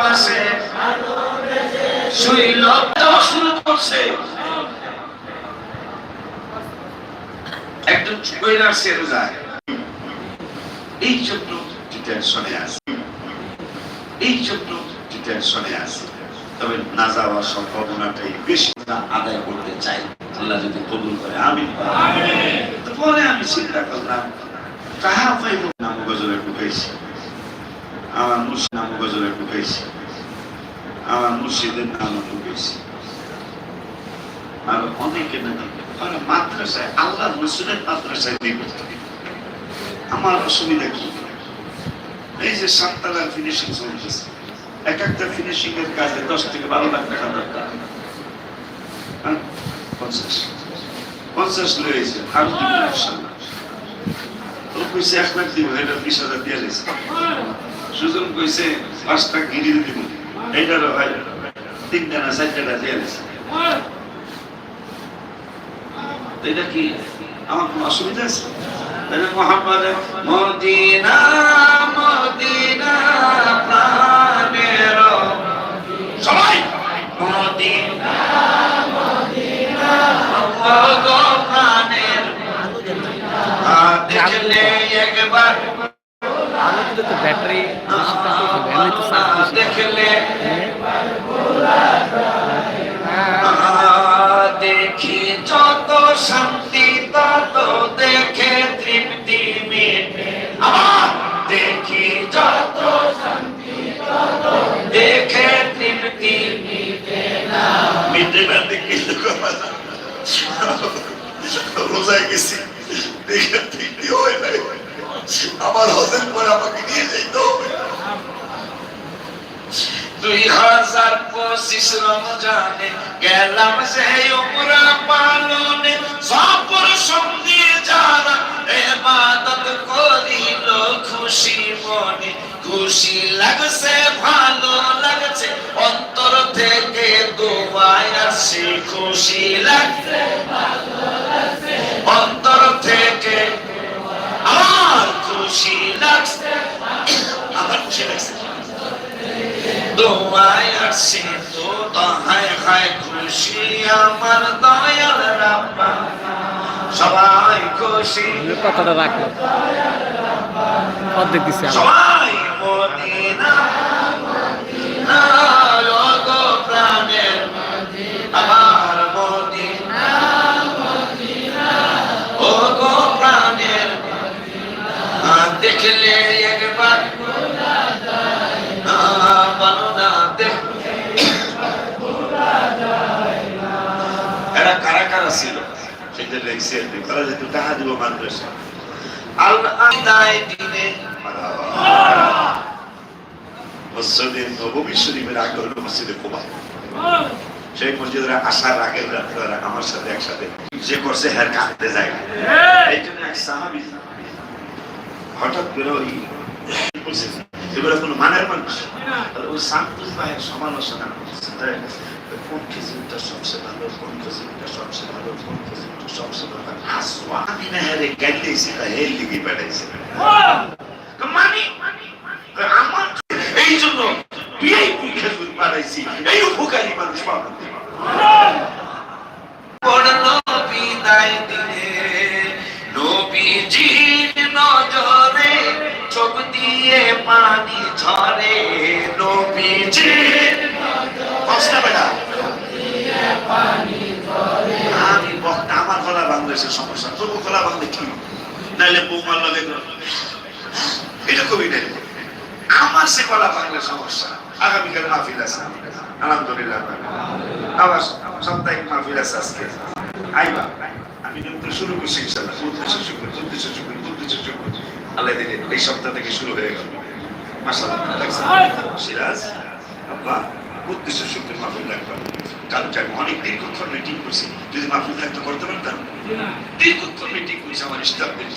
পাশে শুইল দেওয়া শুরু করছে। একজন বইরা সে রোজায় এই জন্য ডিটেনশনে আছে। এই জন্য ডিটেনশনে আছে। তবে না যাওয়ার সম্ভাবনাটাই বেশি না আদায় করতে চাই। আল্লাহ যদি কবুল করে আমি পরে আমি চিন্তা করলাম কাহা পাইব নাম গজলে ঢুকাইছি আমার মুর্শিদ নাম গজলে ঢুকাইছি আমার মুর্শিদের নাম ঢুকাইছি আর অনেকে নাকি মাদ্রাসায় আল্লাহ রসুলের মাদ্রাসায় দিবে আমার অসুবিধা কি? এই যে সাততলার ফিনিশিং চলতেছে এক একটা ফিনিশিং এর কাজে দশ থেকে বারো লাখ টাকা দরকার। হ্যাঁ? পঞ্চাশ। পঞ্চাশ লয়েছে আর দিবে ইনশাল্লাহ ও কইছে, এক লাখ দিব, এটা বিশ হাজার দিয়ে সুজন কইছে, পাঁচটা গিরি দিব। এইটারও ভাই তিনটা না চারটা দিয়ে তো এটা কি? আমার কোনো অসুবিধা আছে? তাহলে মোহাম্মদ মদিনা মদিনা সবাই! একবার। তো ব্যাটারি দেখলে দেখি যত শান্তি, তত দেখে তৃপ্তি দেখি যত শান্তি, তত দেখে তৃপ্তি মিটে না। দেখি রোজায় গেছি, দেখে তৃপ্তি হয় নাই। আমার হজের পরে আমাকে নিয়ে যাইতে হবে। দুই হাজার পঁচিশ রমজানে গেলাম যে উমরা পালনে। খুশি মনে, খুশি লাগছে, ভালো লাগছে। অন্তর থেকে দোয়ায় আসছে খুশি লাগছে। অন্তর থেকে আমার খুশি লাগছে আমার খুশি লাগছে দোয়ায় তো তাহায় খায় খুশি আমার দয়াল রাব্বা। সবাই খুশি। কথাটা রাখো। অর্ধেক দিচ্ছে সবাই মদিনা মদিনা। এরা কারা কারা ছিল? সেটা লেগছে তারা যেহেতু টাকা দিব মাদ্রাসা নবমী শরীফের আগে হলো মসজিদে কোবা সেই মসজিদের আসার আগের রাত্রে আমার সাথে একসাথে যে করছে হ্যার কাঁদতে যায় এই জন্য এক সাহাবি হঠাৎ করে ওই এগুলো কোনো মানের মানুষ ওই সান্তুস ভাইয়ের সমালোচনা কোন খিচুড়িটা সবচেয়ে ভালো কোন খিচুড়িটা সবচেয়ে ভালো কোন খিচুড়িটা সবচেয়ে ভালো হাসওয়া আমি না হ্যাঁ রে গাইতেছি তা হেল দিকে বেড়াইছে মানি আমার এই জন্য ভিআইপি খেজুর বানাইছি এই উপকারী মানুষ পাবো নজরে চোখ দিয়ে পানি ঝরে নবীজির কষ্ট বেড়া আমার গলা বাংলাদেশের সমস্যা। তবু গলা বাংলা কি? নাইলে বৌমার লাগে এটা কবি নেই। আমার সে গলা বাংলার সমস্যা। আগামীকাল মাহফিল আছে। আলহামদুলিল্লাহ। আবার সাপ্তাহিক মাহফিল আছে আজকে। আইবা। আমি কিন্তু শুরু করছি ইনশাল্লাহ উদ্দেশ্য শুক্র উদ্দেশ্য শুক্র উদ্দেশ্য শুক্র আল্লাহ দিলে এই সপ্তাহ থেকে শুরু হয়ে গেল। মাসাল্লাহ সিরাজ, আব্বা উদ্দেশ্য শুক্র মাহফিল রাখবা কালকে আমি অনেক দীর্ঘক্ষণ মিটিং করছি। যদি মাহফিল থাকতে করতে পারতাম? দীর্ঘক্ষণ মিটিং করছি আমার স্টাফদের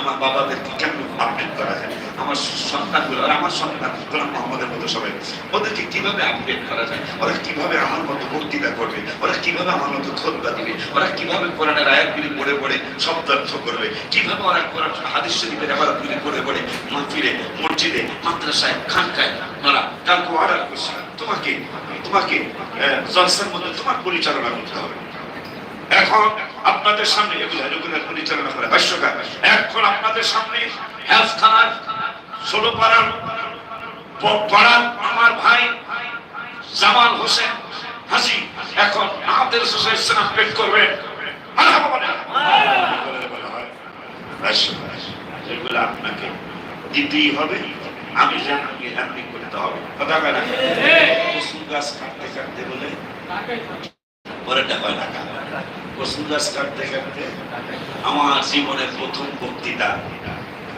আমার বাবাদেরকে কেমন আপডেট করা যায়? আমার সন্তানগুলো আর আমার সন্তান গোলাম মোহাম্মদের মতো সবাই। ওদেরকে কীভাবে আপডেট করা যায়? ওরা কীভাবে আমার মতো বক্তৃতা করবে? ওরা কীভাবে আমার মতো খোদবা দিবে? ওরা কীভাবে কোরআনের আয়াতগুলি পড়ে পড়ে শব্দার্থ করবে? কীভাবে ওরা কোরআন হাদিস শরীফের আবাদতগুলি পড়ে পড়ে? মাহফিলে মসজিদে মাদ্রাসায় খানকায় ওরা কালকে অর্ডার করছে তোমাকে তোমাকে জলসার মধ্যে তোমার পরিচালনা করতে হবে। এখন আপনাদের সামনে, এগুলো পরিচালনা করে ভাষ্যকার এখন আপনাদের সামনে ষোলো পাড়ার পাড়ার আমার ভাই জামাল হোসেন হাসি এখন আমাদের পেট করবেন। এগুলো আপনাকে দিতেই হবে। আমি যেন হ্যান্ডিং করতে হবে। কথা কয় না? কুসুম গাছ কাটতে কাটতে বলে পরেরটা কয় টাকা কুসুম গাছ কাটতে কাটতে আমার জীবনের প্রথম বক্তৃতা,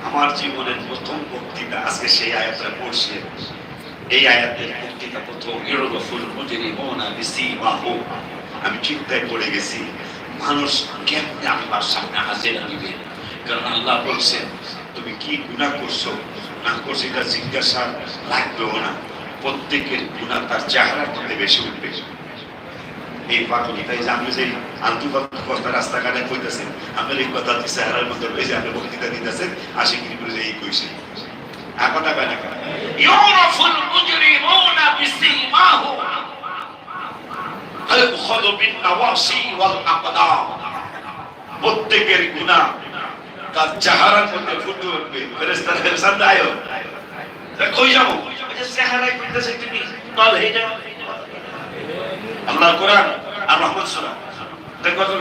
আমার জীবনের প্রথম বক্তৃতা আজকে সেই আয়াতটা পড়ছে। এই আয়াতের বক্তৃতা প্রথম, ইরগফুল মুজরি মোনা বিসি বাহু আমি চিন্তায় পড়ে গেছি, মানুষ কেমনে আমার সামনে হাজির আনবে কারণ আল্লাহ বলছেন, তুমি কি গুনাহ করছ? না করছ এটা জিজ্ঞাসা লাগবেও না। প্রত্যেকের গুনাহ তার চেহারার মধ্যে বেশি উঠবে। এই পাগল তাই যে আমি যে আলতু কথা রাস্তাঘাটে কইতেছেন আপনার এই কথা দিচ্ছে হারার মধ্যে রয়েছে আপনি বক্তৃতা দিতেছেন আশি কি করে এই কইছে। প্রত্যেকের গুনাহ তার চেহারার মধ্যে ফুটে উঠবে? ফেরেশতার দায়ও। তা কই যাব? চেহারায় কইতেছে তুমি নল হয়ে যাও আল্লাহ কোরআন আর রহমত সুরা দেখো তো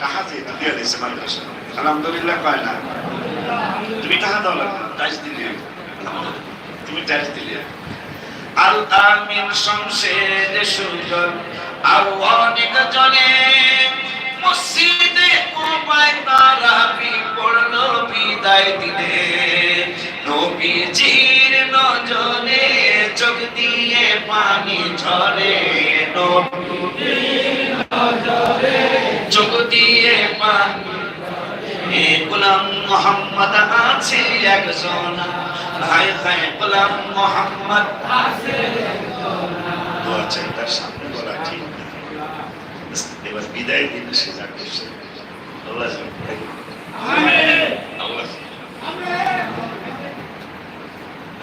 টাকা যে দিয়ে দিছে মাদ্রাসা আলহামদুলিল্লাহ কয় না। তুমি টাকা দাও না, টাইস দিলে তুমি টাইস দিলে আল আমিন শমশের আর অনেক জনে মসজিদে কোপায় তারা পড়ল বিদায় দিলে নবীজির নজরে চোখ দিয়ে পানি ঝরে। চোখ দিয়ে পানি গোলাম মোহাম্মদ আছে একজন। ভাই ভাই গোলাম মোহাম্মদ। আছে দোয়া চাই তার সামনে। এবার বিদায় দিন সে যা করছে। আল্লাহ আল্লাহ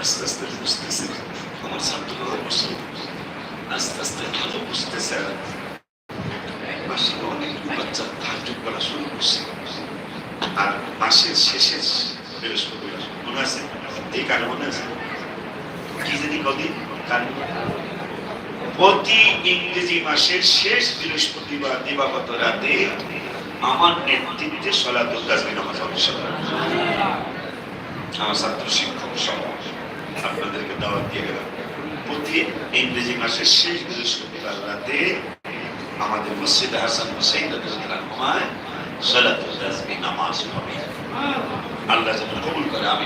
আস্তে আস্তে বুঝতেছে আমার ছাত্ররা অবশ্য আস্তে আস্তে ভালো বুঝতেছে। মাসে অনেক বাচ্চা ধার্য করা শুরু করছে। আর মাসের শেষে বৃহস্পতিবার মনে আছে? এই কারণ মনে আছে। কি জানি কদিন? কারণ প্রতি ইংরেজি মাসের শেষ বৃহস্পতিবার, দিবাগত রাতে আমার নেতৃত্বে সলাতুল তাজমি নামাজ অনুষ্ঠিত হয়। আমার ছাত্র শিক্ষক সহ আপনাদেরকে দাওয়াত দিয়ে গেলাম প্রতি ইংরেজি মাসের শেষ বৃহস্পতিবার রাতে আমাদের মসজিদ হাসান হুসাইন রহমায় সলাতুল তাজমি নামাজ হবে আল্লাহ যেন কবুল করে আমি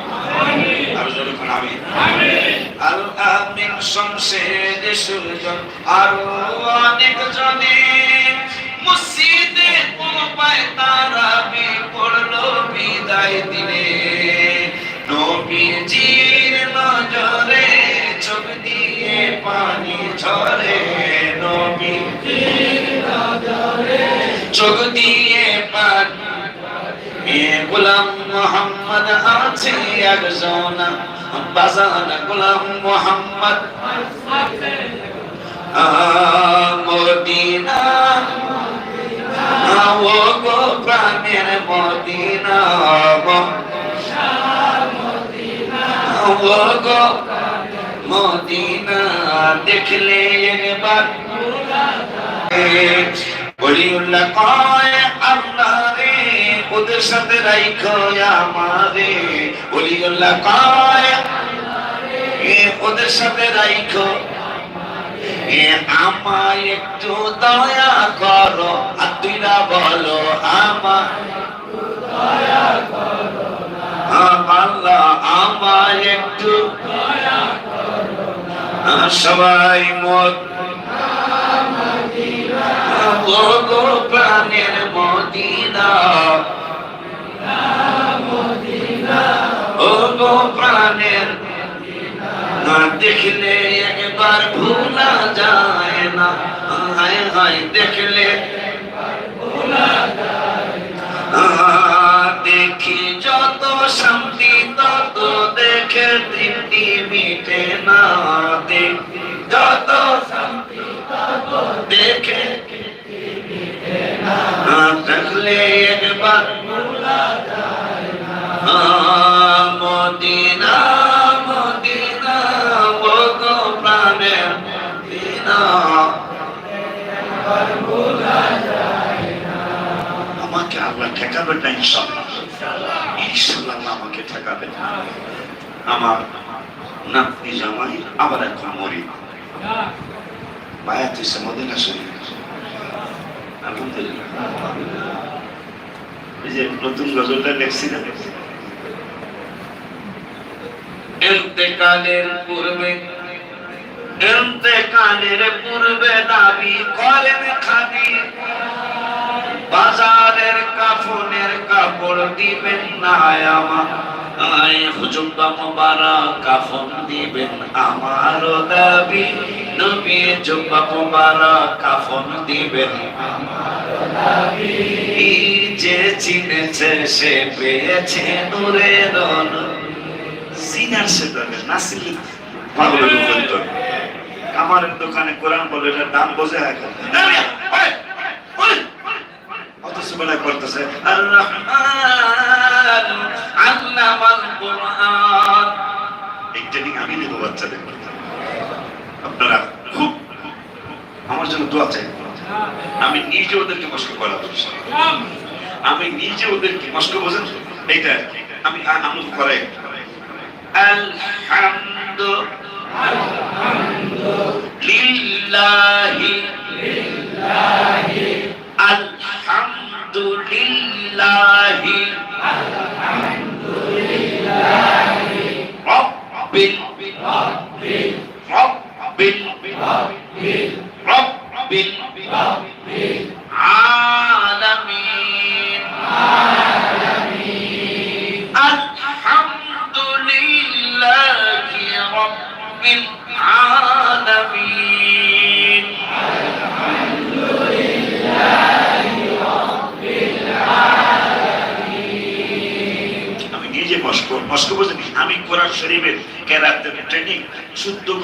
আরও যখন আমি আল আমিন শমশের সুজন আরও অনেক জনে মসজিদে কোপায় তারা বি পড়ল বিদায় দিলে। নবীজির নজরে চোখ দিয়ে পানি ঝরে, নবীজির নজরে চোখ দিয়ে পানি গোলাম মোহাম্মদ আছে একজন। বাজান গোলাম মোহাম্মদ। মদিনা। ও গো প্রাণের মদিনা। ও গো মদিনা। দেখলে একবার আল্লাহ রে, ওদের সাথে রাইখো ওদের সাথে আমায় একটু দয়া করো, আর তুই না বলো আল্লাহ, আমায় একটু সবাই মত গো প্রাণের মদিনা। ও গো প্রাণের না দেখলে একবার ভুলা যায় না। হায় হায়, দেখলে দেখি যত সামনে দেখে তৃপ্তি মিটে না যত দেখে দেখলে একবার মদিনা মদিনা আমাকে আল্লাহ ঠেকাবেন না ইনশাল্লাহ ইনশাল্লাহ আমার নাতনি জামাই আবার এখন মরি বায়াত হয়েছে মদিনা শরীফ। আলহামদুলিল্লাহ। এই যে নতুন গজলটা লেখছি না? পূর্বে পূর্বে দাবি করেন খাদি। বাজারের কাফনের কাপড় দিবেন না আমার আয় হুজুবা মুবারক কাফন দিবেন আমারও দাবি। নবী জুব্বা মুবারক কাফন দিবেন এই যে চিনেছে সে পেয়েছে নূরের আলো সিনার সে পাগলের আমার দোকানে কোরআন বলে দাম বোঝে এখন বেলায় পড়তেছে আর আমি নেব বাচ্চাদের আপনারা খুব, আমার জন্য দোয়া চাই। আমি নিজে ওদেরকে কষ্ট করা আমি নিজে ওদেরকে কষ্ট বোঝেন এইটা আমি لله رب رب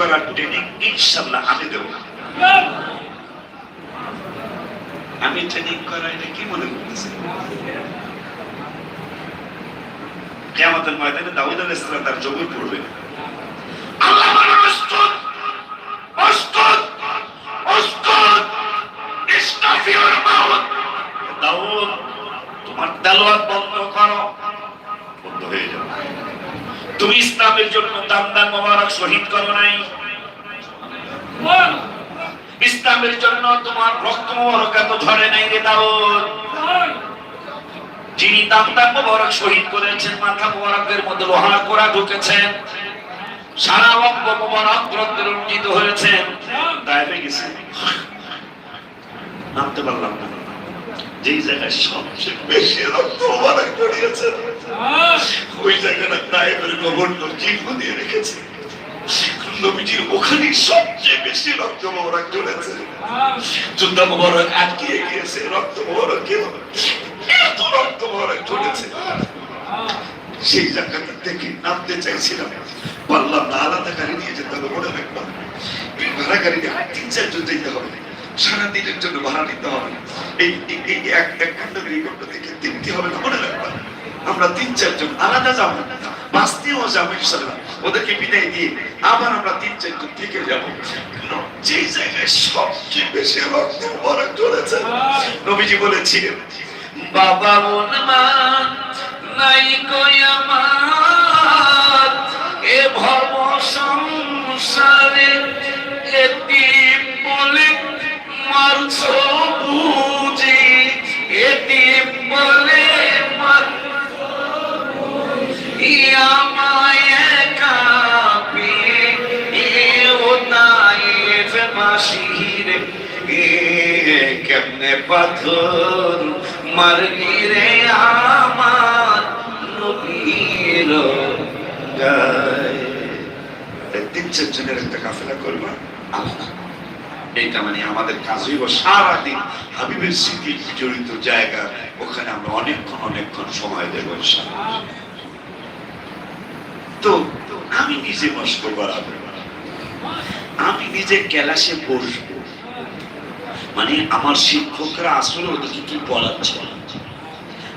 করার ট্রেনিং ইনশাল্লাহ আমি দেবো আমি ট্রেনিং করাই না, কি মনে করতেছি? কেমন ময়দানে দাউদ আলাইহিস ইসলাম তার জবর পড়বে। শহীদ করো নাই। ইসলামের জন্য তোমার রক্ত মোবারক এত ঝরে নাই রে দাউদ। যিনি দাম দাম মোবারক শহীদ করেছেন মাথা মোবারকের মধ্যে লোহার কোড়া ঢুকেছেন সারা অঙ্গ মোবারক রক্তে রঞ্জিত হয়েছেন হয়ে গেছে। নামতে পারলাম না। যেই জায়গায় সবচেয়ে বেশি রক্ত মোবারক জড়িয়েছে ওই জায়গাটা গভর্নর চিহ্ন দিয়ে রেখেছে। নবীজির ওখানে সবচেয়ে বেশি রক্ত মোবারক ঝরেছে যুদ্ধ মোবারক আটকিয়ে গিয়েছে, রক্ত মোবারক কেউ এত রক্ত মোবারক ঝরেছে সেই জায়গাটা থেকে নামতে চাইছিলাম। পারলাম না, আলাদা গাড়ি নিয়ে যেতে হবে, মনে রাখলাম ভাড়া গাড়ি নিয়ে তিন চারজন যেতে হবে। সারা দিনের জন্য ভাড়া নিতে হবে। এই, এই- এক এক ঘণ্টা দুই ঘণ্টা থেকে তিনটি হবে না, মনে রাখলাম আমরা তিন চারজন আলাদা যাব বাঁচতেও যাব ইনশাল্লাহ ওদেরকে বিদায় দিয়ে আবার আমরা তিন থেকে যে জায়গায় সবচেয়ে বেশি রক্ত বরক চলেছে, নবীজি বলেছিলেন, বাবা নাই কয়ামার এ ভব সংসারে এটি বলে মারছ বুঝি এটি বলে মার আমায় কাপি এ ও তাইফ মাসিরে এ কেমনে পাথর মারলি রে আমার নবীর তিন চারজনের একটা কাফেলা করব আলাদা এইটা মানে আমাদের কাজ হইব সারাদিন হাবিবের স্মৃতি জড়িত জায়গা ওখানে আমরা অনেকক্ষণ অনেকক্ষণ সময় দেব আমি নিজে মস্ক বাড়াবো আমি নিজে ক্যালাসে বসবো। মানে আমার শিক্ষকরা আসলে ওদেরকে কি পড়াচ্ছে?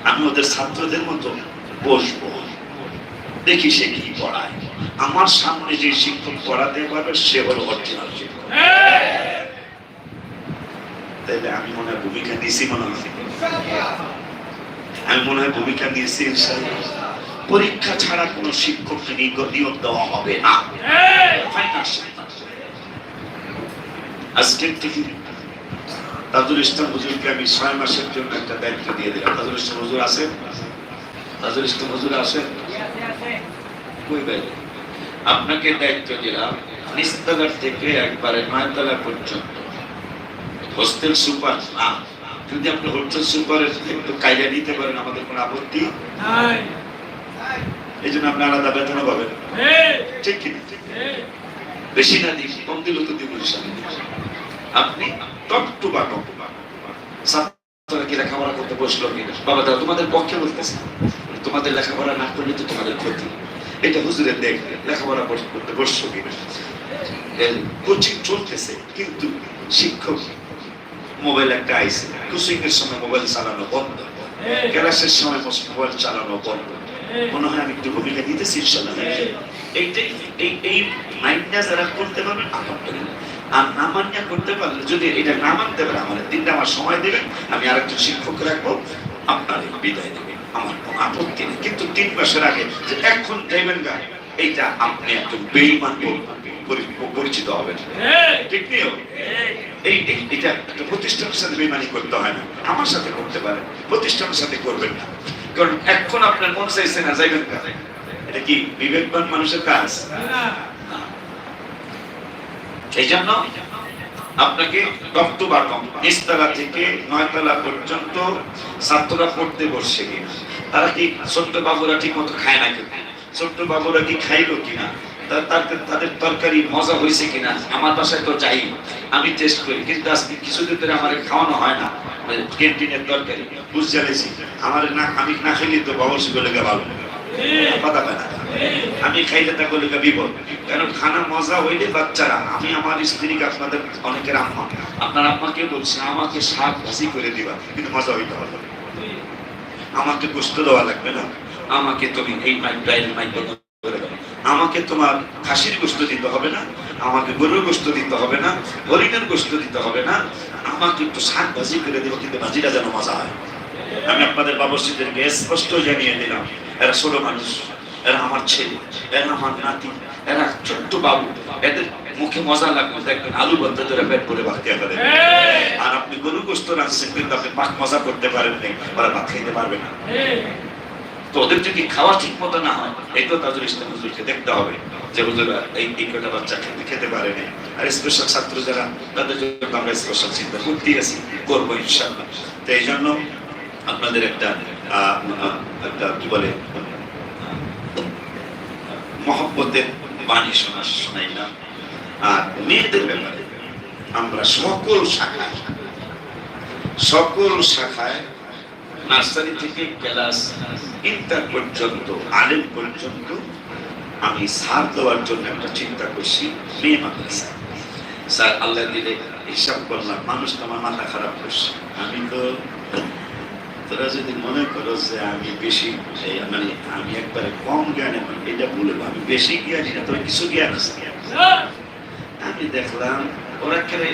আমি ওদের ছাত্রদের মতো বসবো। দেখি সে কি পড়ায়। আমার সামনে যে শিক্ষক পড়াতে পারবে, সে হলো অরিজিনাল শিক্ষক। তাইলে আমি মনে হয় ভূমিকা নিয়েছি মনে হয়। আমি মনে হয় ভূমিকা নিয়েছি, ইনশাআল্লাহ। পরীক্ষা ছাড়া কোনো শিক্ষককে নিয়োগ দেওয়া হবে না। আজকের থেকে তাজুল ইসলাম হুজুরকে আমি ছয় মাসের জন্য একটা দায়িত্ব দিয়ে দিলাম। তাজুল ইসলাম হুজুর আছেন? তাজুল ইসলাম হুজুর আছেন? আপনাকে দায়িত্ব দিলাম নিস্তাগার থেকে একবারে নয়তলা পর্যন্ত। হোস্টেল সুপার না? যদি আপনি হোস্টেল সুপারের একটু নিতে পারেন আমাদের কোনো আপত্তি? এই জন্য আপনি আলাদা বেতন পাবেন ঠিক বেশি না দিন কম দিল তো আপনি টপ টু বাটম ছাত্ররা কি লেখাপড়া করতে বসল কিনা? বাবা দাও তোমাদের পক্ষে বলতেছে। তোমাদের লেখাপড়া না করলে তো তোমাদের ক্ষতি। এটা হুজুরের দেখ, লেখাপড়া করতে বসছো কিনা? কোচিং চলতেছে, কিন্তু শিক্ষক মোবাইল একটা আইসে। কোচিং এর সময় মোবাইল চালানো বন্ধ। ক্লাসের সময় মোবাইল চালানো বন্ধ। মনে হয় আমি একটু ভূমিকা দিতেছি করতে না পারলে, যদি এটা না মানতে পারে দিনটা আমার সময় আমি শিক্ষক রাখব, আপনার বিদায় আমার কোনো আপত্তি নেই। কিন্তু তিন মাসের আগে যে এখন দেবেন গা, এইটা আপনি বেইমান পরি- পরিচিত হবেন। ঠিক এই- এটা একটা প্রতিষ্ঠানের সাথে বেমানি করতে হয় না। আমার সাথে করতে পারে প্রতিষ্ঠানের সাথে করবেন না। কারণ এখন আপনার মন চাইছে না, যাইবেন না। এটা কি বিবেকবান মানুষের কাজ? এই জন্য আপনাকে নিচতলা থেকে নয়তলা পর্যন্ত ছাত্ররা পড়তে বসছে তারা কি ছোট্ট বাবুরা ঠিক মতো খায় না কিনা ছোট্ট বাবুরা কি খাইলো কিনা? তাদের তাদের তরকারি মজা হয়েছে কিনা? আমার বাসায় তো যাই। আমি টেস্ট করি, কিন্তু আজকে কিছুদিন ধরে আমার খাওয়ানো হয় না। ক্যান্টিনের তরকারি। আমার না আমি না তো ভালো পায় না। আমি খাইলে বিপদ। কারণ খানা মজা হইলে বাচ্চারা, আমি আমার আপনাদের অনেকের আম্মা। আপনার আম্মাকে বলছি, আমাকে শাক ভাজি করে দিবা, কিন্তু মজা হইতে হবে আমাকে গোস্ত দেওয়া লাগবে না। আমাকে তুমি এই মাইক, ডাইল মাইক আমাকে তোমার খাসির গোস্ত দিতে হবে না। আমাকে গরুর গোস্ত দিতে হবে না, হরিণের গোস্ত দিতে হবে না। আমাকে একটু শাক ভাজি করে দেবো, কিন্তু ভাজিটা যেন মজা হয়। আমি আপনাদের বাবরসিদেরকে স্পষ্ট জানিয়ে দিলাম, এরা ছোট মানুষ, এরা আমার ছেলে, এরা আমার নাতি, এরা ছোট্ট বাবু। এদের মুখে মজা লাগবে, দেখবেন আলু বলতে ধরে পেট করে ভাত খেয়ে আর আপনি গরু গোস্ত রাখছেন কিন্তু আপনি পাক মজা করতে পারেন নাই, ওরা ভাত খেতে পারবে না। তো ওদের যদি খাওয়া ঠিক মতো না হয়, এই তো তাদের ইসলাম দেখতে হবে। যে হুজুরা এই কটা বাচ্চা খেতে খেতে পারে না আর স্পেশাল ছাত্র যারা, তাদের জন্য আমরা স্পেশাল চিন্তা করতে আছি, করব ইনশাল্লাহ তো এই জন্য আপনাদের একটা একটা কি বলে, মহব্বতের বাণী শোনা, শোনাইলাম। আর মেয়েদের ব্যাপারে আমরা সকল শাখায় সকল শাখায় নার্সারি থেকে ক্লাস ইন্টার পর্যন্ত, আলেম পর্যন্ত আমি সার দেওয়ার জন্য একটা চিন্তা করছি, মেয়ে মাদ্রাসা স্যার আল্লাহ দিলে হিসাব করলাম, মানুষ তো আমার মাথা খারাপ করছে। আমি তো, তোরা যদি মনে করো যে আমি বেশি মানে আমি একবারে কম জ্ঞানে এটা বলে আমি বেশি জ্ঞানী না, তবে কিছু জ্ঞান আছে। আমি দেখলাম, ওরা কেড়ে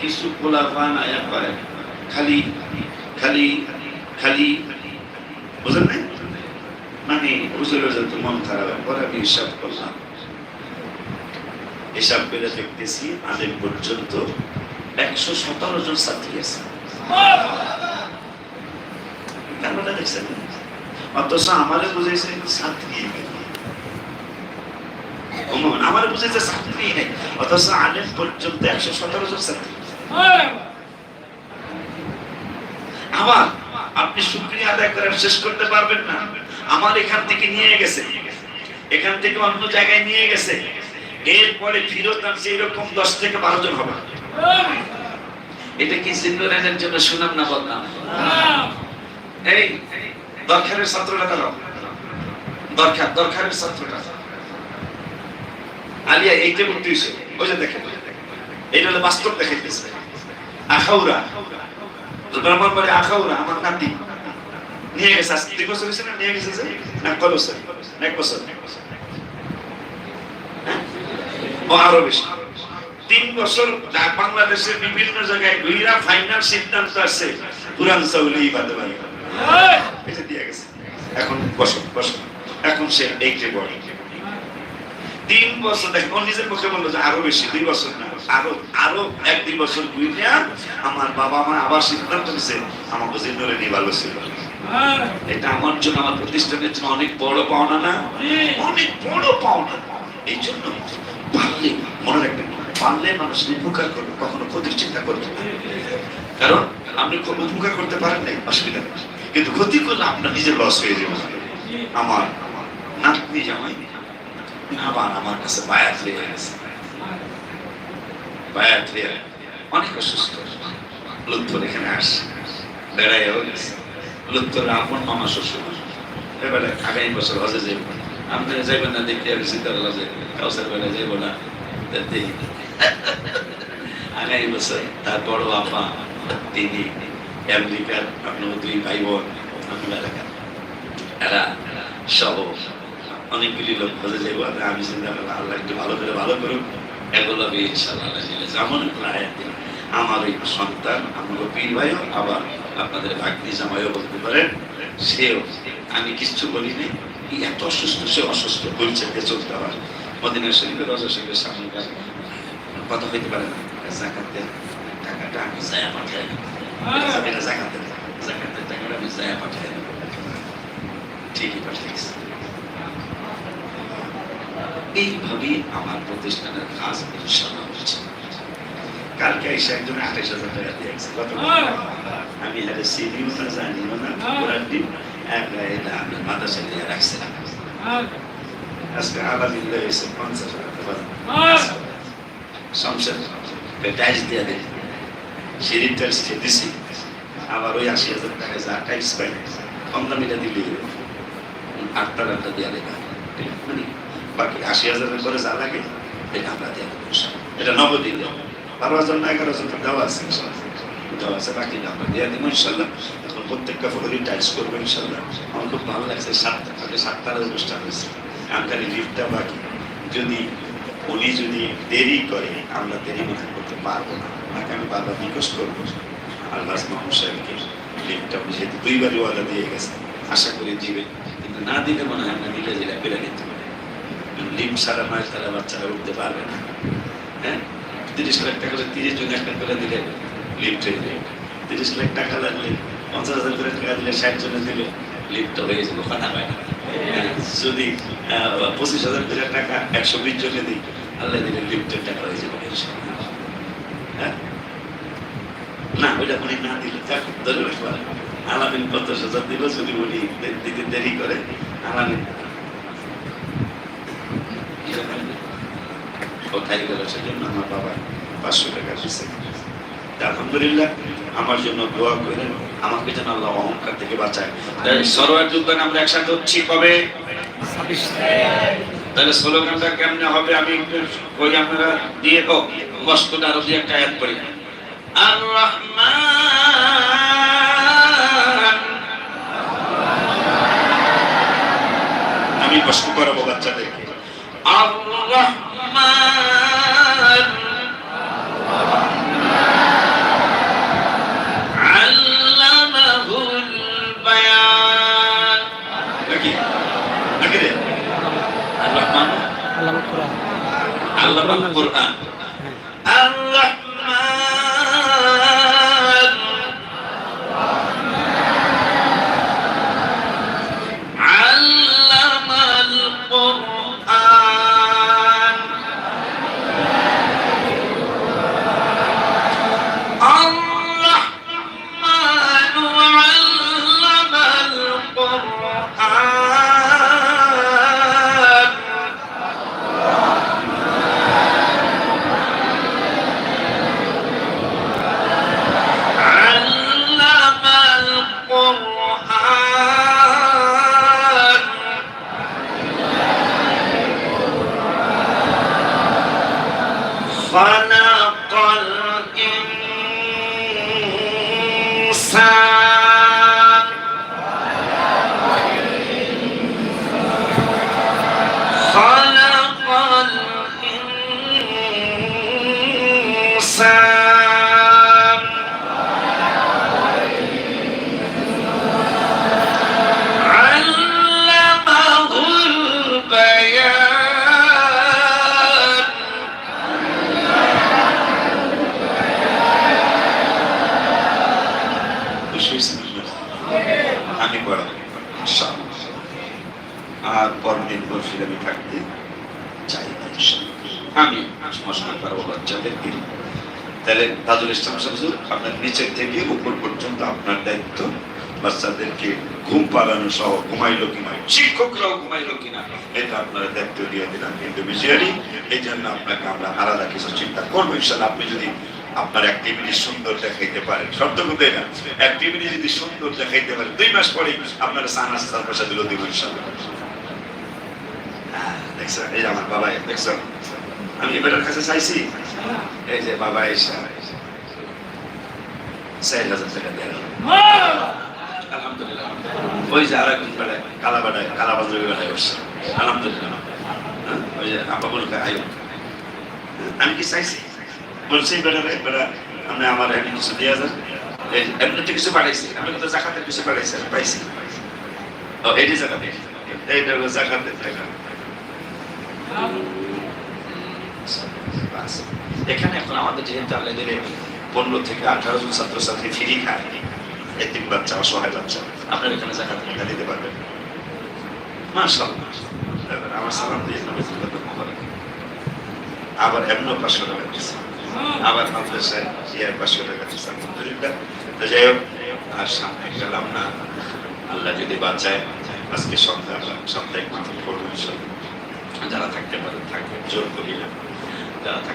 কিছু আয়া পায় খালি খালি খালি বুঝলেন না মানে হুজুরের যত মন খারাপ পরে আমি হিসাব করলাম? হিসাব করে দেখতেছি আলেম পর্যন্ত একশো সতেরো জন ছাত্রী আছে। আবার আপনি শুক্রিয়া আদায় করে শেষ করতে পারবেন না। আমার এখান থেকে নিয়ে গেছে। এখান থেকে অন্য জায়গায় নিয়ে গেছে। এরপরে ফিরত আনছে এরকম দশ থেকে বারো জন হবে এটা কি জিন্দুরানের জন্য সুনাম না বদনাম? এই, দরকারের ছাত্রটা দাঁড়াও। দরকার, দরকারের ছাত্রটা। আলিয়া এইটা ভর্তি হয়েছে ওই যে দেখেন। এইটা হলো বাস্তব দেখাইতেছে। আখাউরা ব্রাহ্মণ বলে আখাউরা আমার নাতি। নিয়ে গেছে আজ দুই বছর হয়েছে না নিয়ে গেছে যে না কয় বছর এক বছর? ও আরও বেশি তিন বছর বাংলাদেশের বিভিন্ন জায়গায় ঘুরা ফাইনাল সিদ্ধান্ত বাদে এটা দিয়ে গেছে এখন বসো বসো এখন সে এইটে বড় তিন বছর দেখ ও নিজের মুখে বলল যে আরও বেশি দুই বছর না আরও আরও এক দুই বছর আমার বাবা মা আবার সিদ্ধান্ত নিছে আমাকে জিন্দরে নিয়ে ভালো ছিল এটা আমার জন্য, আমার প্রতিষ্ঠানের জন্য অনেক বড় পাওনা না? অনেক বড় পাওনা। এই জন্য পারলে, মনে রাখবেন, পারলে মানুষ করবে, কখনো ক্ষতির চিন্তা কারণ আপনি উপকার করতে পারেন নাই, অসুবিধা কিন্তু ক্ষতি করলে আপনার নিজের লস হয়ে যাবে। আমার নাতনি জামাই আবার আমার কাছে বায়াত লেগে গেছে। বায়াত লেগে অনেক অসুস্থ। লুৎফর এখানে আসে বেড়াইও গেছে। লুৎফর আপন মামা শ্বশুর। এবারে আগামী বছর হজে যাইব। আপনি যাইবেন না দেখতে আমি চিন্তা করলাম বেলা যাইব না দেখি আগামী বছর তার বড় আপা, তিনি আমেরিকার আপনার দুই ভাই বোন আপনার এরা সহ অনেকগুলি লোক হজে যাইব। আমি চিন্তা আল্লাহ একটু ভালো করে ভালো করুক। এগুলো ইনশাল্লাহ যেমন প্রায় আমার ওই সন্তান, আমার পীর ভাইও আবার আপনাদের ভাগ্নি জামাইও বলতে পারেন সেও। আমি কিচ্ছু বলিনি এই এত অসুস্থ, সে অসুস্থ বলছে কে চলতে হয় মদিনা শরীফের রজা শরীফের সামনে কথা হইতে পারে না। জাকাতে টাকাটা আমি যায় পাঠাই। না জাকাতে জাকাতের টাকাটা আমি যায় পাঠাই। ঠিকই পাঠিয়েছি এইভাবেই আমার প্রতিষ্ঠানের কাজ ইনশাল্লাহ হচ্ছে। কালকে এসে একজন আঠাইশ হাজার টাকা দিয়েছে কত আমি হারে সিনিও না জানিও না পুরান দিন এটা আমি মাদ্রাসা দিয়ে রাখছিলাম আজকে আলামিন হয়েছে পঞ্চাশ হাজার টাকা সংসার টাইলস দিয়ে দেয় সিঁড়ির টাইলস খেতেছি আবার ওই আশি হাজার টাকা যা টাইলস পাই কম দামিটা দিলে আটটা দেওয়া দেবে মানে বাকি আশি হাজারের পরে যা লাগে এটা আমরা দিয়ে দেবো এটা নগদিন দেবো বারো হাজার না এগারো হাজার দেওয়া আছে। দেওয়া আছে, বাকি না, আমরা দিয়ে দেবো ইনশাল্লাহ এখন প্রত্যেকটা ফটোরই টাইলস করব ইনশাল্লাহ আমার খুব ভালো লাগছে সাতটা তাহলে সাতটার অনুষ্ঠান হয়েছে। আমার লিফটটা বাকি। যদি উনি যদি দেরি করে, আমরা দেরি মনে করতে পারব না। ওনাকে আমি বারবার রিকোয়েস্ট করব, আল্লাহ মোহাম্মদ সাহেবকে লিফটটা যেহেতু দুইবারই ওয়াদা দিয়ে গেছে, আশা করি দিবে। কিন্তু না দিলে মনে হয় না দিলে যেটা পেরে নিতে পারে। লিফট সারা মাস তারা বাচ্চারা উঠতে পারবে না। তিরিশ লাখ টাকা করে তিরিশ জন একটা করে দিলে লিফট হয়ে যাবে তিরিশ লাখ টাকা লাগলে পঞ্চাশ হাজার করে টাকা দিলে ষাট জনে দিলে লিফট হয়ে যাবে কথা পায় না। হ্যাঁ, যদি পঁচিশ হাজার করে টাকা একশো বিশ জনে দিই আল্লাহ দিলে লিফটের টাকা হয়ে যাবে হ্যাঁ? না ওইটা উনি না দিলে যাক ধরে রাখব আলামিন পঞ্চাশ হাজার দিল যদি উনি দিতে দেরি করে আলামিন কোথায় গেল সেজন্য আমার বাবা পাঁচশো টাকা দিচ্ছে আলহামদুলিল্লাহ, আমার জন্য দোয়া করেন, আমাকে যেন আল্লাহ অহংকার থেকে বাঁচায়। সরোয়ার যোগদান আমরা একসাথে হচ্ছি কবে? তাহলে স্লোগানটা কেমনে হবে আমি একটু ওই আপনারা দিয়ে হোক মস্কোটা আরও দিয়ে একটা অ্যাড করি আর রহমান তাহলে তাজুল ইসলাম শামসুল আপনার নিচের থেকে উপর পর্যন্ত আপনার দায়িত্ব। বাচ্চাদেরকে ঘুম পালানো সহ ঘুমাইলো কিনা শিক্ষকরাও ঘুমাইলো কিনা এটা আপনারা দায়িত্ব দিয়ে দিলাম। ইন্ডিভিজুয়ালি এই জন্য আপনাকে আমরা আলাদা কিছু চিন্তা করব। ইনশাল্লাহ আপনি যদি আপনার অ্যাক্টিভিটি সুন্দর দেখাইতে পারেন শর্ত কিন্তু না অ্যাক্টিভিটি যদি সুন্দর দেখাইতে পারেন দুই মাস পরে আপনারা সানাস্তার পয়সা দিল দিব ইনশাল্লাহ হ্যাঁ, দেখছেন? এই আমার বাবা দেখছেন? আমি এবারের কাছে চাইছি এই যে বাবা এসে চার হাজার টাকা গেল। আলহামদুলিল্লাহ ওই যে আর একজন বেড়ায় কালা বেড়ায় কালা বাজারে বেড়ায় বসছে আলহামদুলিল্লাহ ওই যে আপা বলবে আয়ো আমি কি চাইছি বলছি বেড়ারে বেড়া আপনি আমার এমনি কিছু দিয়ে যান এই এমনিতে কিছু পাঠাইছি আমি কিন্তু জাকাতের কিছু পাঠাইছি আমি পাইছি ও এটি জাকাতে এইটা হলো জাকাতের টাকা বাস। এখানে এখন আমাদের যেহেতু আল্লাহ পনেরো থেকে আঠারো জন ছাত্রছাত্রী ফ্রি খায় এতিম বাচ্চা অসহায় বাচ্চা। আপনার এখানে টাকা দিতে পারবেন। মাশাআল্লাহ এবার আমার সালাম দিয়ে। আবার এমন পাঁচশো টাকা দিচ্ছে। আবার মাদ্রাসায় ইয়ার পাঁচশো টাকা দিচ্ছে। আলহামদুলিল্লাহ। তো যাই হোক আর সামনে গেলাম না। আল্লাহ যদি বাঁচায় আজকে সন্ধ্যা সপ্তাহে মাহফিল করব। যারা থাকতে পারে থাকবে। জোর করি না যারা থাকতে